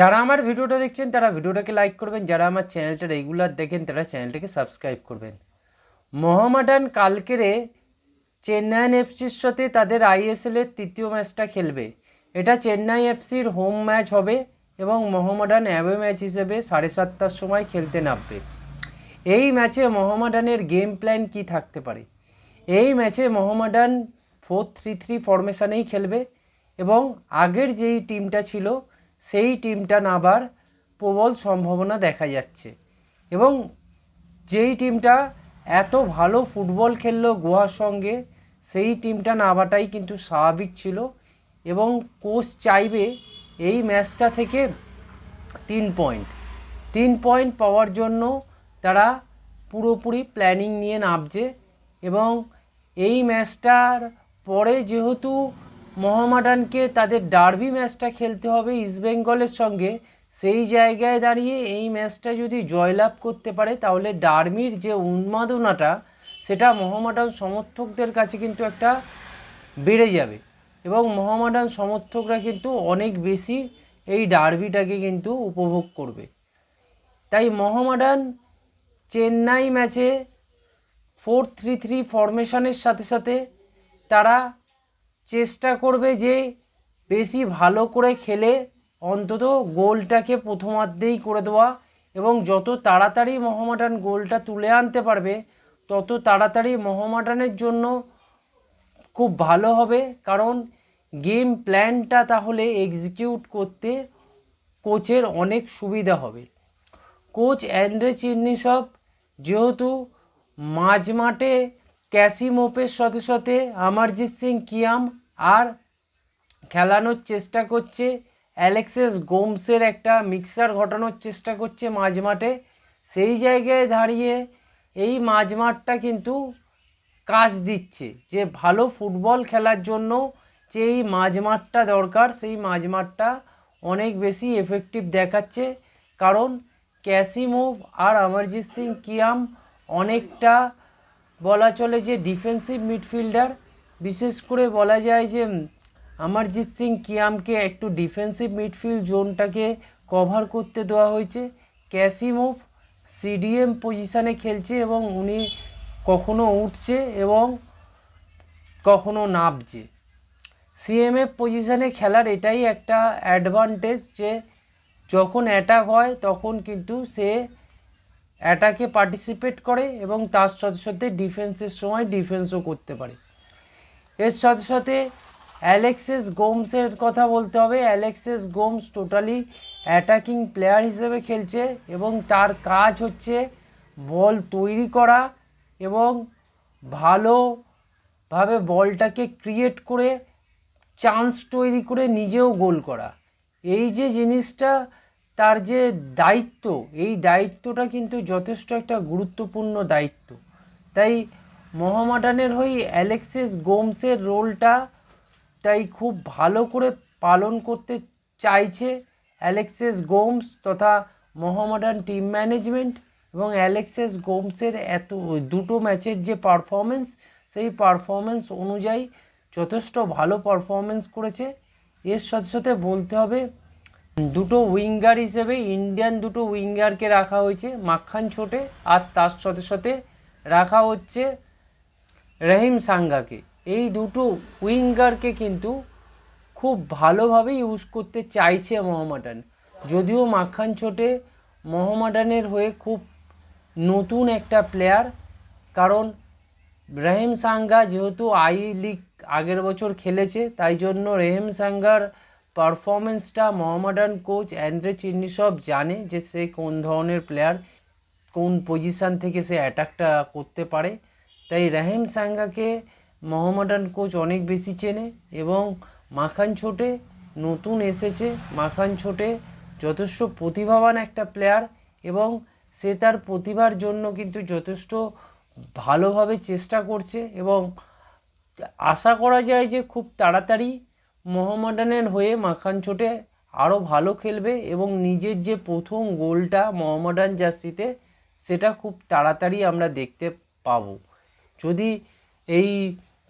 যারা আমার ভিডিওটা দেখছেন, তারা ভিডিওটাকে লাইক করবেন। যারা আমার চ্যানেলটা রেগুলার দেখেন, তারা চ্যানেলটাকে সাবস্ক্রাইব করবেন। মোহামেডান কালকেরে চেন্নাইন এফসির সাথে তাদের আইএসএলের তৃতীয় ম্যাচটা খেলবে। এটা চেন্নাই এফসির হোম ম্যাচ হবে এবং মোহামেডান অ্যাওয়ে ম্যাচ হিসেবে সাড়ে সাতটার সময় খেলতে নামবে। এই ম্যাচে মোহামেডানের গেম প্ল্যান কি থাকতে পারে? এই ম্যাচে মোহামেডান ফোর থ্রি থ্রি ফরমেশানেই খেলবে এবং আগের যেই টিমটা ছিল সেই টিমটা নাবার প্রবল সম্ভাবনা দেখা যাচ্ছে। এবং যেই টিমটা এত ভালো ফুটবল খেললো গোয়ার সঙ্গে, সেই টিমটা নামাটাই কিন্তু স্বাভাবিক ছিল এবং কোচ চাইবে এই ম্যাচটা থেকে তিন পয়েন্ট। তিন পয়েন্ট পাওয়ার জন্য তারা পুরোপুরি প্ল্যানিং নিয়ে নামছে এবং এই ম্যাচটার পরে যেহেতু মোহামেডানকে তাদের ডার্বি ম্যাচটা খেলতে হবে ইস্টবেঙ্গলের সঙ্গে। সেই জায়গায় দাঁড়িয়ে এই ম্যাচটা যদি জয়লাভ করতে পারে, তাহলে ডার্বির যে উন্মাদনাটা, সেটা মোহামেডান সমর্থকদের কাছে কিন্তু একটা বেড়ে যাবে। এবং মোহামেডান সমর্থকরা কিন্তু অনেক বেশি এই ডার্বিটাকে কিন্তু উপভোগ করবে। তাই মোহামেডান চেন্নাই ম্যাচে ফোর থ্রি থ্রি ফরমেশনের সাথে সাথে তারা চেষ্টা করবে যে বেশি ভালো করে খেলে অন্তত গোলটাকে প্রথমার্ধেই করে দেওয়া এবং যত তাড়াতাড়ি মোহামেডান গোলটা তুলে আনতে পারবে, তত তাড়াতাড়ি মোহামেডানের জন্য খুব ভালো হবে। কারণ গেম প্ল্যানটা তাহলে এক্সিকিউট করতে কোচের অনেক সুবিধা হবে। কোচ অ্যান্ড্রে চিন্নিসব যেহেতু মাঝমাঠে ক্যাসিমোপের সাথে সাথে অমরজিৎ সিং কিয়াম আর খেলানোর চেষ্টা করছে অ্যালেক্সেস গোমসের একটা মিক্সার ঘটানোর চেষ্টা করছে মাঝমাঠে। সেই জায়গায় দাঁড়িয়ে এই মাঝমাঠটা কিন্তু কাজ দিচ্ছে যে ভালো ফুটবল খেলার জন্য যে এই মাঝমাঠটা দরকার, সেই মাঝমাঠটা অনেক বেশি এফেক্টিভ দেখাচ্ছে। কারণ ক্যাসিমোভ আর অমরজিৎ সিং কিয়াম অনেকটা বলা চলে যে ডিফেন্সিভ মিডফিল্ডার বিশেষ করে বলা যায় যে অমরজিৎ সিং কিয়ামকে একটু ডিফেন্সিভ মিডফিল্ড জোনটাকে কভার করতে দেওয়া হয়েছে। ক্যাসিমোভ সিডিএম পজিশানে খেলছে এবং উনি কখনো উঠছে এবং কখনো নামছে। সিএমএফ পজিশানে খেলার এটাই একটা অ্যাডভান্টেজ যে, যখন অ্যাটাক হয়, তখন কিন্তু সে অ্যাটাকে পার্টিসিপেট করে এবং তার সাথে সাথে ডিফেন্সের সময় ডিফেন্সও করতে পারে। এর সাথে সাথে অ্যালেক্সেস গোমসের কথা বলতে হবে। Alexis Gomes totally attacking player হিসেবে খেলছে এবং তার কাজ হচ্ছে বল তৈরি করা এবং ভালোভাবে বলটাকে ক্রিয়েট করে চান্স তৈরি করে নিজেও গোল করা। এই যে জিনিসটা, তার যে দায়িত্ব, এই দায়িত্বটা কিন্তু যথেষ্ট একটা গুরুত্বপূর্ণ দায়িত্ব। তাই মোহামেডানের হয়ে অ্যালেক্সিস গোমসের রোলটা তাই খুব ভালো করে পালন করতে চাইছে অ্যালেক্সিস গোমস তথা মোহামেডান টিম ম্যানেজমেন্ট এবং অ্যালেক্সিস গোমসের এত দুটো ম্যাচের যে পারফরমেন্স, সেই পারফরমেন্স অনুযায়ী যথেষ্ট ভালো পারফরমেন্স করেছে। এর সাথে সাথে বলতে হবে, দুটো উইঙ্গার হিসেবে ইন্ডিয়ান দুটো উইঙ্গারকে রাখা হয়েছে মাখান ছোটে, আর তার সাথে সাথে রাখা হচ্ছে রহিম সাঙ্গাকে। এই দুটো উইঙ্গারকে কিন্তু খুব ভালোভাবে ইউজ করতে চাইছে মোহামেডান। যদিও মাখান ছোটে মোহামেডানের হয়ে খুব নতুন একটা প্লেয়ার কারণ রহিম সাঙ্গা যেহেতু আই লিগ আগের বছর খেলেছে, তাই জন্য রেহেম সাঙ্গার পারফরমেন্সটা মোহামেডান কোচ অ্যান্ড্রে চিন্নি সব জানে যে সে কোন ধরনের প্লেয়ার কোন পজিশান থেকে সে অ্যাটাকটা করতে পারে। তাই রাহিম সাঙ্গাকে মোহামেডান কোচ অনেক বেশি চেনে এবং মাখান ছোটে নতুন এসেছে মাখান ছোটে যথেষ্ট প্রতিভাবান একটা প্লেয়ার এবং সে তার প্রতিভার জন্য কিন্তু যথেষ্ট ভালোভাবে চেষ্টা করছে এবং আশা করা যায় যে খুব তাড়াতাড়ি মোহামেডানের হয়ে মাখান ছোটে আরও ভালো খেলবে এবং নিজের যে প্রথম গোলটা মোহামেডান জার্সিতে সেটা খুব তাড়াতাড়ি আমরা দেখতে পাবো। যদি এই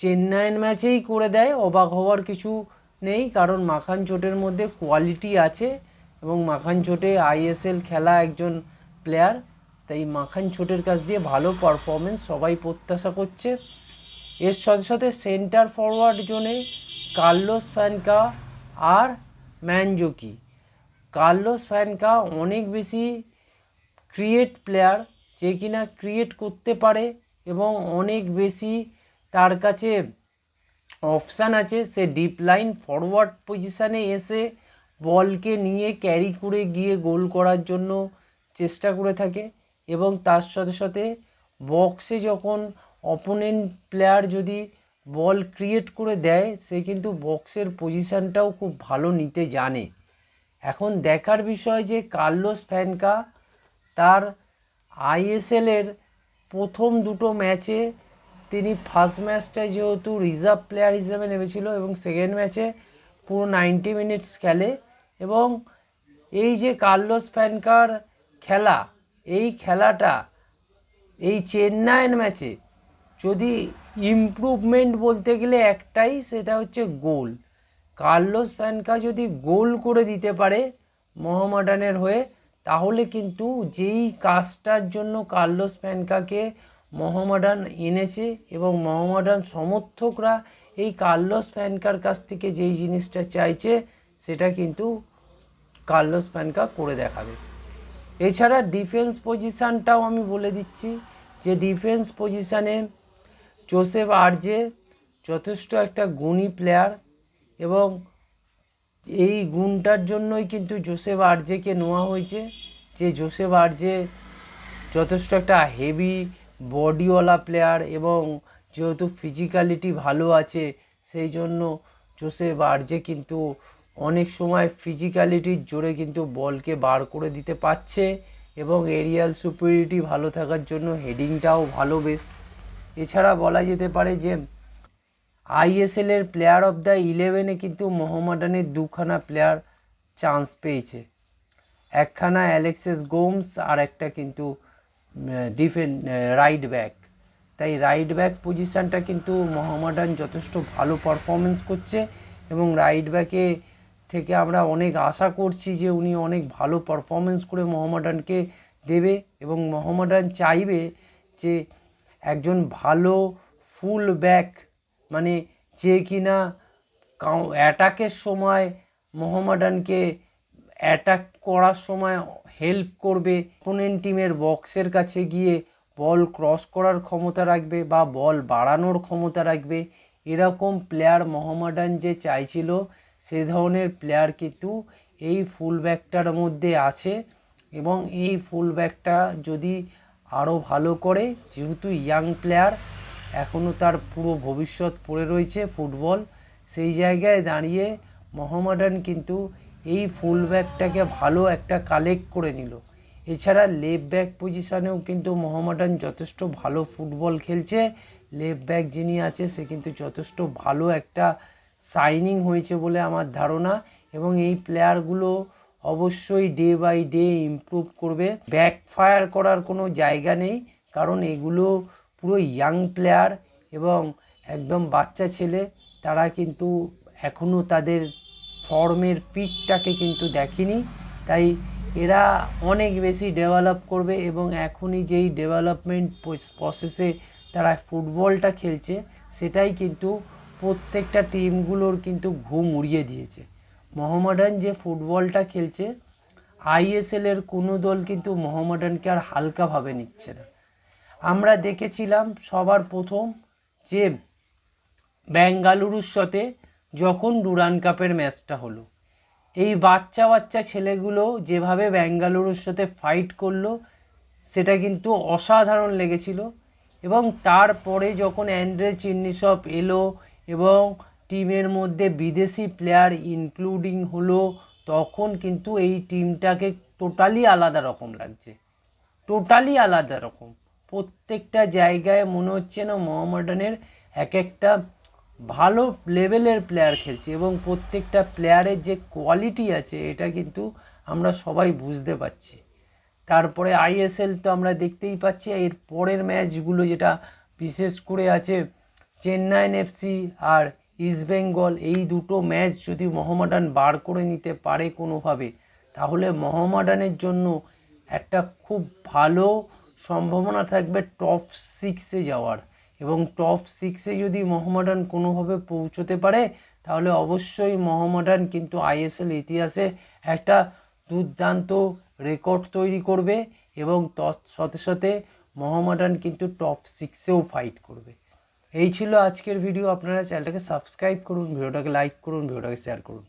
চেন্নাইয়ের ম্যাচেই করে দেয়, অবাক হওয়ার কিছু নেই, কারণ মাখান চোটের মধ্যে কোয়ালিটি আছে এবং মাখান চোটে আইএসএল খেলা একজন প্লেয়ার তাই মাখান চোটের কাছ দিয়ে ভালো পারফরমেন্স সবাই প্রত্যাশা করছে। এর সাথে সাথে সেন্টার ফরওয়ার্ড জোনে কার্লোস ফ্যানকা আর ম্যানজোকি। কার্লোস ফ্যানকা অনেক বেশি ক্রিয়েট প্লেয়ার যে কিনা ক্রিয়েট করতে পারে এবং অনেক বেশি তার কাছে অপশান আছে, সে ডিপ লাইন ফরওয়ার্ড পজিশানে এসে বলকে নিয়ে ক্যারি করে গিয়ে গোল করার জন্য চেষ্টা করে থাকে এবং তার সাথে সাথে বক্সে যখন অপোনেন্ট প্লেয়ার যদি বল ক্রিয়েট করে দেয়, সে কিন্তু বক্সের পজিশানটাও খুব ভালো নিতে জানে। এখন দেখার বিষয় যে কার্লোস ফ্যানকা তার আইএসএলের প্রথম দুটো ম্যাচে তিনি ফার্স্ট ম্যাচটায় যেহেতু রিজার্ভ প্লেয়ার হিসেবে নেমেছিল এবং সেকেন্ড ম্যাচে পুরো নাইনটি মিনিটস খেলে এবং এই যে কার্লোস ফ্যানকার খেলা, এই খেলাটা, এই চেন্নাইয়ের ম্যাচে যদি ইমপ্রুভমেন্ট বলতে গেলে একটাই, সেটা হচ্ছে গোল কার্লোস ফ্যানকা যদি গোল করে দিতে পারে মোহামডানের হয়ে তাহলে কিন্তু যেই কাজটার জন্য কার্লোস ফ্যানকাকে মোহামডান এনেছে এবং মোহামডান সমর্থকরা এই কার্লোস ফ্যানকার কাছ থেকে যেই জিনিসটা চাইছে, সেটা কিন্তু কার্লোস ফ্যানকা করে দেখাবে। এছাড়া ডিফেন্স পজিশানটাও আমি বলে দিচ্ছি যে ডিফেন্স পজিশানে জোসেফ আরজে যথেষ্ট একটা গুণী প্লেয়ার এবং এই গুণটার জন্যই কিন্তু জোসেফ আর্জেকে নেওয়া হয়েছে যে জোসেফ আর্জে যথেষ্ট একটা হেভি বডিওয়ালা প্লেয়ার এবং যেহেতু ফিজিক্যালিটি ভালো আছে, সেই জন্য জোসেফ আর্জে কিন্তু অনেক সময় ফিজিক্যালিটির জোরে কিন্তু বলকে বার করে দিতে পারছে এবং এরিয়াল সুপিরিটি ভালো থাকার জন্য হেডিংটাও ভালো বেশ। এছাড়া বলা যেতে পারে যে আইএসএলের প্লেয়ার অফ দ্য ইলেভেনে কিন্তু মোহামডানের দুখানা প্লেয়ার চান্স পেয়েছে। একখানা অ্যালেক্সেস গোমস আর একটা কিন্তু ডিফেন্ড রাইট ব্যাক তাই রাইট ব্যাক পজিশানটা কিন্তু মোহামডান যথেষ্ট ভালো পারফরমেন্স করছে এবং রাইট ব্যাকে থেকে আমরা অনেক আশা করছি যে উনি অনেক ভালো পারফরমেন্স করে মোহামডানকে দেবে এবং মোহামডান চাইবে যে একজন ভালো ফুল ব্যাক মানে যে কিনা অ্যাটাকের সময় মোহামডানকে অ্যাটাক করার সময় হেল্প করবে অপোনেন্ট টিমের বক্সের কাছে গিয়ে বল ক্রস করার ক্ষমতা রাখবে বা বল বাড়ানোর ক্ষমতা রাখবে, এরকম প্লেয়ার মোহামডান যে চাইছিল, সে ধরনের প্লেয়ার কিন্তু এই ফুল ব্যাকটার মধ্যে আছে এবং এই ফুল ব্যাকটা যদি আরও ভালো করে, যেহেতু ইয়াং প্লেয়ার এখনও তার পুরো ভবিষ্যৎ পড়ে রয়েছে ফুটবল। সেই জায়গায় দাঁড়িয়ে মোহামডান কিন্তু এই ফুল ব্যাকটাকে ভালো একটা কালেক্ট করে নিল। এছাড়া লেফট ব্যাক পজিশানেও কিন্তু মোহামডান যথেষ্ট ভালো ফুটবল খেলছে। লেফট ব্যাক যিনি আছে, সে কিন্তু যথেষ্ট ভালো একটা সাইনিং হয়েছে বলে আমার ধারণা এবং এই প্লেয়ারগুলো অবশ্যই ডে বাই ডে ইমপ্রুভ করবে। ব্যাক ফায়ার করার কোনো জায়গা নেই, কারণ এগুলো পুরো ইয়াং প্লেয়ার এবং একদম বাচ্চা ছেলে, তারা কিন্তু এখনও তাদের ফর্মের পিকটাকে কিন্তু দেখেনি। তাই এরা অনেক বেশি ডেভেলপ করবে এবং এখনই যেই ডেভেলপমেন্ট প্রসেসে তারা ফুটবলটা খেলছে, সেটাই কিন্তু প্রত্যেকটা টিমগুলোর কিন্তু ঘুম উড়িয়ে দিয়েছে। মোহামডান যে ফুটবলটা খেলছে আইএসএলের কোনো দল কিন্তু মোহামডানকে আর হালকাভাবে নিচ্ছে না। আমরা দেখেছিলাম সবার প্রথম যে বেঙ্গালুরুর সাথে যখন ডুরান কাপের ম্যাচটা হলো, এই বাচ্চা বাচ্চা ছেলেগুলো যেভাবে বেঙ্গালুরুর সাথে ফাইট করল, সেটা কিন্তু অসাধারণ লেগেছিল। এবং তারপরে যখন অ্যান্ড্রে চিন্নিসব এলো এবং টিমের মধ্যে বিদেশি প্লেয়ার ইনক্লুডিং হলো, তখন কিন্তু এই টিমটাকে টোটালি আলাদা রকম লাগছে। টোটালি আলাদা রকম। প্রত্যেকটা জায়গায় মনে হচ্ছে না মোহামডানের এক একটা ভালো লেভেলের প্লেয়ার খেলছে এবং প্রত্যেকটা প্লেয়ারের যে কোয়ালিটি আছে, এটা কিন্তু আমরা সবাই বুঝতে পারছি। তারপরে আইএসএল তো আমরা দেখতেই পাচ্ছি, এর পরের ম্যাচগুলো যেটা বিশেষ করে আছে চেন্নাইন এফসি আর ইস্টবেঙ্গল এই দুটো ম্যাচ যদি মোহামডান বার করে নিতে পারে কোনোভাবে, তাহলে মোহামডানের জন্য একটা খুব ভালো সম্ভাবনা থাকবে টপ সিক্সে যাওয়ার। এবং টপ সিক্সে যদি মোহামডান কোনোভাবে পৌঁছতে পারে, তাহলে অবশ্যই মোহামডান কিন্তু আইএসএল ইতিহাসে একটা দুর্দান্ত রেকর্ড তৈরি করবে এবং সাথে সাথে মোহামডান কিন্তু টপ সিক্সেও ফাইট করবে। এই ছিল আজকের ভিডিও আপনারা চ্যানেলটাকে সাবস্ক্রাইব করুন ভিডিওটাকে লাইক করুন ভিডিওটাকে শেয়ার করুন।